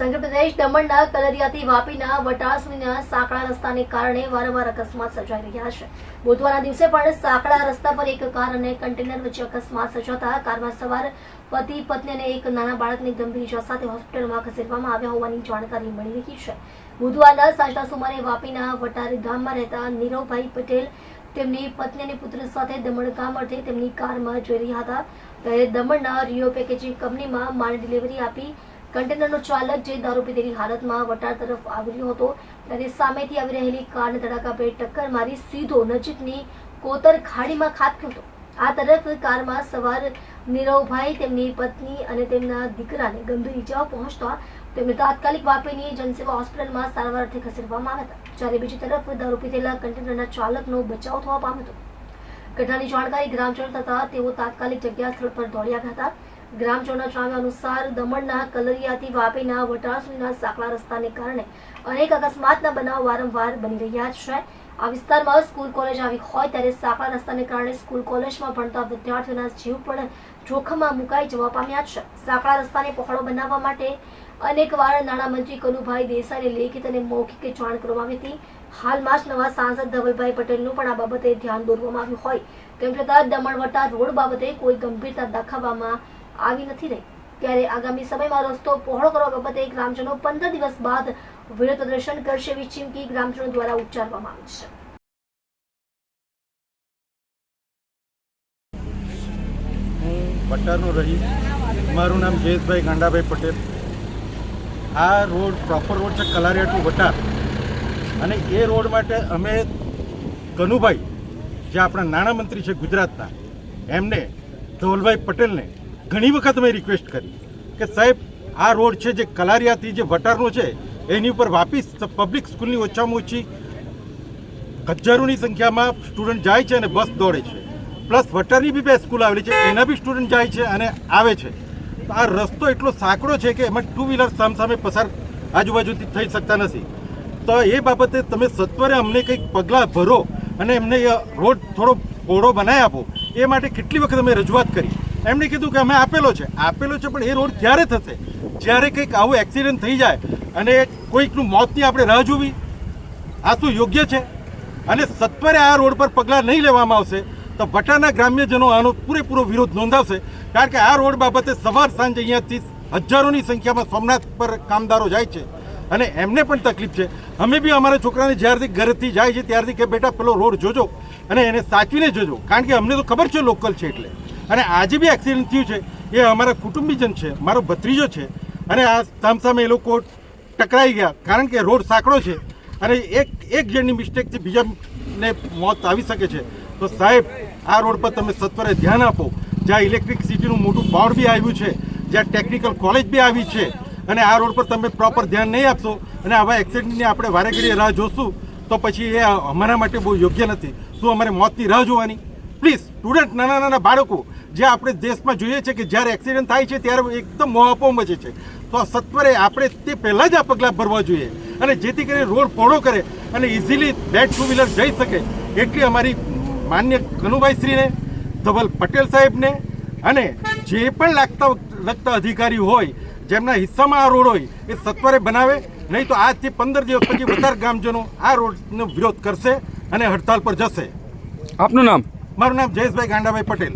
સંઘ પ્રદેશ દમણના કલરિયાથી વાપીના વટાર સુધીના સાંકડા રસ્તાને કારણે વારંવાર અકસ્માત સર્જાઈ રહ્યા છે. બુધવારના દિવસે પણ સાંકડા રસ્તા પર એક કાર અને કન્ટેનર વચ્ચે અકસ્માત સર્જાતા કારમાં સવાર પતિ, પત્ની અને એક નાના બાળકને ગંભીર ઇજા સાથે હોસ્પિટલમાં ખસેડવામાં આવ્યા હોવાની જાણકારી મળી રહી છે. બુધવારના સાંજના સુમારે વાપીના વટાર ગામમાં રહેતા નીરવભાઈ પટેલ તેમની પત્ની અને પુત્ર સાથે દમણ ગામ અર્થે તેમની કારમાં જઈ રહ્યા હતા. ત્યારે દમણના રિયો પેકેજિંગ કંપનીમાં માલ ડિલિવરી આપી કન્ટેનરનો ચાલક જે દારૂ પીધેલી હાલતમાં વટાર તરફ આવી હતો, ત્યારે સામેથી આવી રહેલી કારને ધડાકાભેર ટક્કર મારી સીધો નજીકની કોતર ખાડીમાં ખાબક્યો હતો. આ તરફ કારમાં સવાર નીરવભાઈ, તેમની પત્ની અને તેમના દીકરાને ગંભીર ઇજાઓ પહોંચતા તેમને તાત્કાલિક વાપીની જનસેવા હોસ્પિટલમાં સારવાર અર્થે ખસેડવામાં આવ્યા હતા, જ્યારે બીજી તરફ દારૂ પીધેલા કન્ટેનરના ચાલકનો બચાવ થવા પામ્યો હતો. ઘટનાની જાણકારી ગ્રામજનો થતા તેઓ તાત્કાલિક જગ્યા સ્થળ પર દોડી આવ્યા હતા. ગ્રામજનોના જણાવ્યા અનુસાર દમણના કલરિયાથી વાપીના વટાર સુધીના સાંકડા રસ્તાને કારણે અનેક અકસ્માતના બનાવ વારંવાર બની રહ્યા છે. આ વિસ્તારમાં સ્કૂલ કોલેજ આવી હોય ત્યારે સાંકડા રસ્તાને કારણે સ્કૂલ કોલેજમાં ભણતા વિદ્યાર્થીઓના જીવ પણ જોખમમાં મુકાઈ જવા પામ્યા છે. સાંકડા રસ્તાને પહોળો બનાવવા માટે અનેકવાર નાણામંત્રી કનુભાઈ દેસાઈને લેખિત અને મૌખિક જાણ કરવામાં આવી હતી. હાલમાં જ નવા સાંસદ ધવલભાઈ પટેલનું પણ આ બાબતે ધ્યાન દોરવામાં આવ્યું હોય. તેમ છતાં દમણવટા રોડ બાબતે કોઈ ગંભીરતા દાખવવામાં આવી નથી રહી. ત્યારે આગામી સમયમાં રસ્તો પહોળો કરવા બાબતે ગ્રામજનો પંદર દિવસ બાદ વિરોધ પ્રદર્શન કરશે એવી ચીમકી ગ્રામજનો દ્વારા ઉચ્ચારવામાં આવી છે. હું પટ્ટાનો રહીશ. મારું નામ જયેશભાઈ ગાંડાભાઈ પટેલ. આ રોડ પ્રોપર રોડ છે કલારિયા ટુ વટાર. અને એ રોડ માટે અમે કનુભાઈ, જે આપણા નાણામંત્રી છે ગુજરાતના, એમને ધવલભાઈ પટેલને ઘણી વખત મેં રિક્વેસ્ટ કરી કે સાહેબ, આ રોડ છે જે કલારિયાથી જે વટારનો છે, એની ઉપર વાપી પબ્લિક સ્કૂલની ઓછામાં ઓછી હજારોની સંખ્યામાં સ્ટુડન્ટ જાય છે અને બસ દોડે છે. પ્લસ વટારની બી બે સ્કૂલ આવેલી છે, એના બી સ્ટુડન્ટ જાય છે અને આવે છે. તો આ રસ્તો એટલો સાંકડો છે કે એમાં ટુ વ્હીલર સામસામે પસાર આજુબાજુથી થઈ શકતા નથી. તો એ બાબતે તમે સત્વરે અમને કંઈક પગલાં ભરો અને એમને રોડ થોડો પહોળો બનાવી આપો. એ માટે કેટલી વખત અમે રજૂઆત કરી. એમણે કીધું કે અમે આપેલો છે. આપેલો છે પણ એ રોડ ક્યારે થશે? જ્યારે કંઈક આવું એક્સિડન્ટ થઈ જાય અને કોઈકનું મોતની આપણે રાહ જોવી, આ શું યોગ્ય છે. અને સત્વરે આ રોડ પર પગલાં નહીં લેવામાં આવશે તો વટાના ગ્રામ્યજનો આનો પૂરેપૂરો વિરોધ નોંધાવશે. કારણ કે આ રોડ બાબતે સવાર સાંજ અહીંયાથી હજારોની સંખ્યામાં સોમનાથ પર કામદારો જાય છે. અને એમને પણ તકલીફ છે. અમે બી અમારા છોકરાને જ્યારથી ઘરેથી જાય છે ત્યારથી કે બેટા પેલો રોડ જોજો અને એને સાચવીને જોજો. કારણ કે અમને તો ખબર છે લોકલ છે એટલે. અને આજે બી એક્સિડન્ટ થયું છે. એ અમારા કુટુંબીજન છે, મારો ભત્રીજો છે. અને આ સામસામે એ લોકો ટકરાઈ ગયા, કારણ કે રોડ સાંકડો છે. અને એક એક જણની મિસ્ટેકથી બીજાને મોત આવી શકે છે. તો સાહેબ, આ રોડ પર તમે સત્વરે ધ્યાન આપો. જ્યાં ઇલેક્ટ્રિસિટીનું મોટું બોર્ડ બી આવ્યું છે, જ્યાં ટેકનિકલ કોલેજ બી આવી છે. અને આ રોડ પર તમે પ્રોપર ધ્યાન નહીં આપશો અને આવા એક્સિડન્ટની આપણે વારે ઘડીએ રાહ જોશું, તો પછી એ અમારા માટે બહુ યોગ્ય નથી. શું અમારે મોતની રાહ જોવાની? પ્લીઝ સ્ટુડન્ટ નાના નાના બાળકો જે આપણે દેશમાં જોઈએ છે કે જ્યારે એક્સિડન્ટ થાય છે ત્યારે એકદમ મોહાપો મચે છે. તો આ સત્વરે આપણે તે પહેલાં જ આ પગલાં ભરવા જોઈએ. અને જેથી કરીને રોડ પહોળો કરે અને ઇઝીલી બે ટુ વ્હીલર જઈ શકે. એટલી અમારી માન્ય કનુભાઈશ્રીને ધવલ પટેલ સાહેબને અને જે પણ લાગતા લગતા અધિકારી હોય જેમના હિસ્સામાં આ રોડ હોય એ સત્વરે બનાવે. નહીં તો આજથી પંદર દિવસ પછી વધારે ગામજનો આ રોડનો વિરોધ કરશે અને હડતાલ પર જશે. આપનું નામ? મારું નામ જયેશભાઈ ગાંડાભાઈ પટેલ.